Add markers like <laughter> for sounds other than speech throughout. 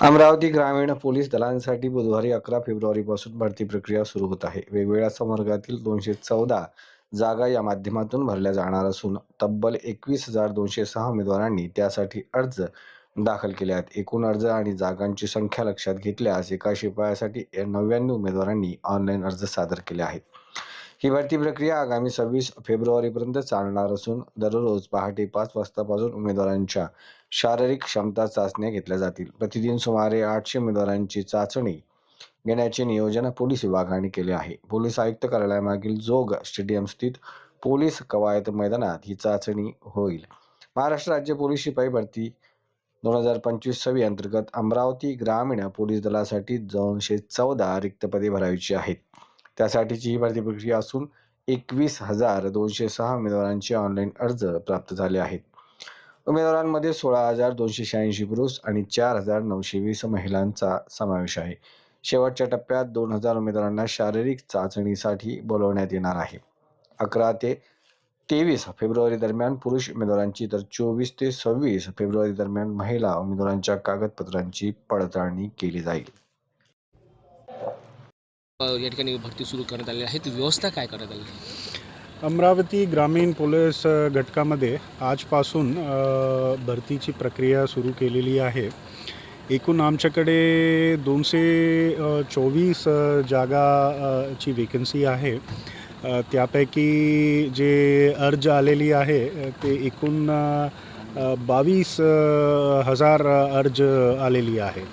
अमरावती ग्रामीण पोलीस दलांसाठी बुधवारी अकरा फेब्रुवारीपासून भरती प्रक्रिया सुरू होत आहे. वेगवेगळ्या संवर्गातील दोनशे चौदा जागा या माध्यमातून भरल्या जाणार असून तब्बल एकवीस हजार दोनशे सहा उमेदवारांनी त्यासाठी अर्ज दाखल केले आहेत. एकूण अर्ज आणि जागांची संख्या लक्षात घेतल्यास एका शिपायासाठी नव्याण्णव उमेदवारांनी ऑनलाईन अर्ज सादर केले आहेत. ही भरती प्रक्रिया आगामी सव्वीस फेब्रुवारीपर्यंत चालणार असून दररोज पहाटे पाच वाजतापासून उमेदवारांच्या शारीरिक क्षमता चाचण्या घेतल्या जातील. प्रतिदिन सुमारे आठशे उमेदवारांची चाचणी घेण्याचे नियोजन पोलीस विभागाने केले आहे. पोलीस आयुक्त कार्यालयामागील जोग स्टेडियम स्थित पोलीस कवायत मैदानात ही चाचणी होईल. महाराष्ट्र राज्य पोलीस शिपाई भरती दोन हजार पंचवीस सव्वी अंतर्गत अमरावती ग्रामीण पोलीस दलासाठी दोनशे चौदा रिक्त पदे भरायची आहेत. त्यासाठीची ही भरती प्रक्रिया असून एकवीस हजार दोनशे सहा उमेदवारांचे ऑनलाईन अर्ज प्राप्त झाले आहेत. उमेदवारांमध्ये सोळा हजार दोनशे शहाऐंशी पुरुष आणि चार हजार नऊशे वीस महिलांचा समावेश आहे. शेवटच्या टप्प्यात दोन हजार उमेदवारांना शारीरिक चाचणीसाठी बोलवण्यात येणार आहे. अकरा ते तेवीस फेब्रुवारी दरम्यान पुरुष उमेदवारांची तर चोवीस ते सव्वीस फेब्रुवारी दरम्यान महिला उमेदवारांच्या कागदपत्रांची पडताळणी केली जाईल. या ठिकाणी भरती सुरू करण्यात आलेली आहे. ती व्यवस्था काय करण्यात आली अमरावती ग्रामीण पोलीस घटकामध्ये आजपासून भरतीची प्रक्रिया सुरू केलेली आहे. एकूण आमच्याकडे दोनशे चोवीस जागा ची वेकन्सी आहे. त्यापैकी जे अर्ज आलेली आहे ते एकूण बावीस हजार अर्ज आलेली आहे.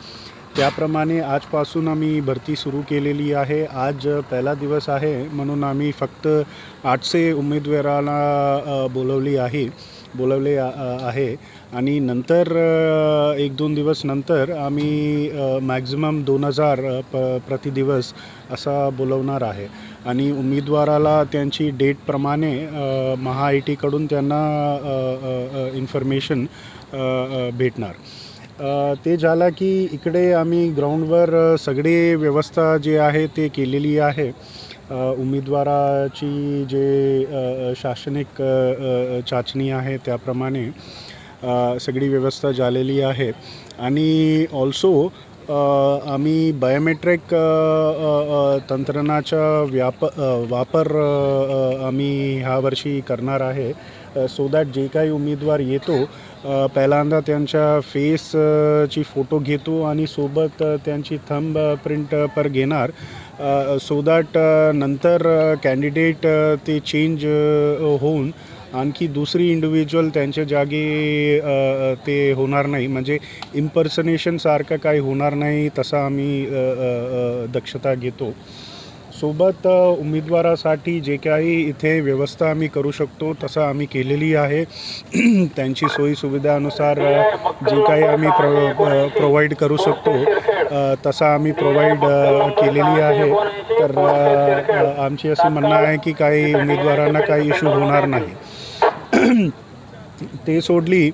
त्याप्रमाणे आजपासून आम्ही भरती सुरू केलेली आहे. आज पहिला दिवस आहे म्हणून आम्ही फक्त आठशे उमेदवाराला बोलवली आहे बोलवले आहे. आणि नंतर एक दोन दिवस नंतर आम्ही मॅक्झिमम दोन हजार प प्रतिदिवस असा बोलवणार आहे. आणि उमेदवाराला त्यांची डेटप्रमाणे महा आय टीकडून त्यांना इन्फॉर्मेशन भेटणार. ते झालं की इकडे आम्ही ग्राउंडवर सगळी सगळे व्यवस्था जे आहे ते केलेली आहे. उमेदवाराची जे शासनिक चाचणी आहे त्याप्रमाणे सगळी व्यवस्था झालेली आहे. आणि ऑल्सो आम्ही बायोमेट्रिक अ, तंत्रज्ञानाचा व्याप वापर आम्ही ह्या वर्षी करणार आहे. सो दॅट जे काही उमेदवार येतो पहिल्यांदा त्यांच्या फेसची फोटो घेतो आणि सोबत त्यांची थंब प्रिंट पर घेणार. सो दॅट नंतर कॅन्डिडेट ते चेंज होऊन आणखी दुसरी इंडिव्हिज्युअल त्यांच्या जागी ते होणार नाही. म्हणजे इम्पर्सनेशनसारखं काही होणार नाही तसा आम्ही दक्षता घेतो. सोबत उमेदवारासाठी जे काही इथे व्यवस्था आम्ही करू शकतो तसं आम्ही केलेली आहे. <clears throat> त्यांची सोयीसुविधानुसार जे काही आम्ही प्रो प्रोव्हाइड करू शकतो तसा आम्ही प्रोव्हाइड केलेली आहे. तर आमची असं म्हणणं आहे की काही उमेदवारांना काही इश्यू होणार नाही. <clears throat> ते सोडली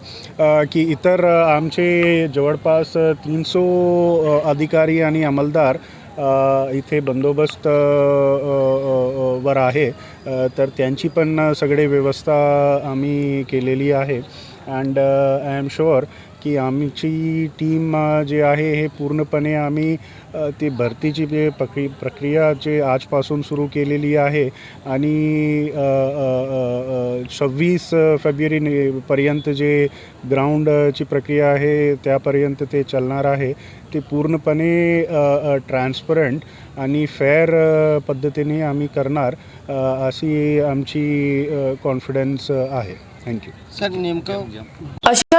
की इतर आमचे जवळपास तीनसो अधिकारी आणि अंमलदार इथे बंदोबस्त वर आहे. तर त्यांची पण सगळे व्यवस्था आम्ही केलेली आहे. अँड आय एम शुअर की आमची टीम जे आहे हे पूर्णपणे आम्ही ते भरतीची जे प्रक्रि प्रक्रिया जे आजपासून सुरू केलेली आहे आणि सव्वीस फेब्रुवारी पर्यंत जे ग्राउंडची प्रक्रिया आहे त्यापर्यंत ते चालणार आहे. ते पूर्णपणे ट्रान्सपरंट आणि फेअर पद्धतीने आम्ही करणार अशी आमची कॉन्फिडन्स आहे. थँक्यू सर नेमकं